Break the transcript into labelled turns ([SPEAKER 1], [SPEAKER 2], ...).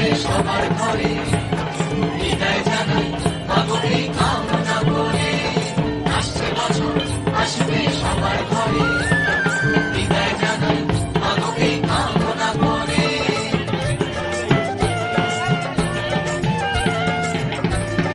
[SPEAKER 1] যাবে সবার ঘরে বিদায় জানাই পাগলে কামনা করে আসছে বছর আসবে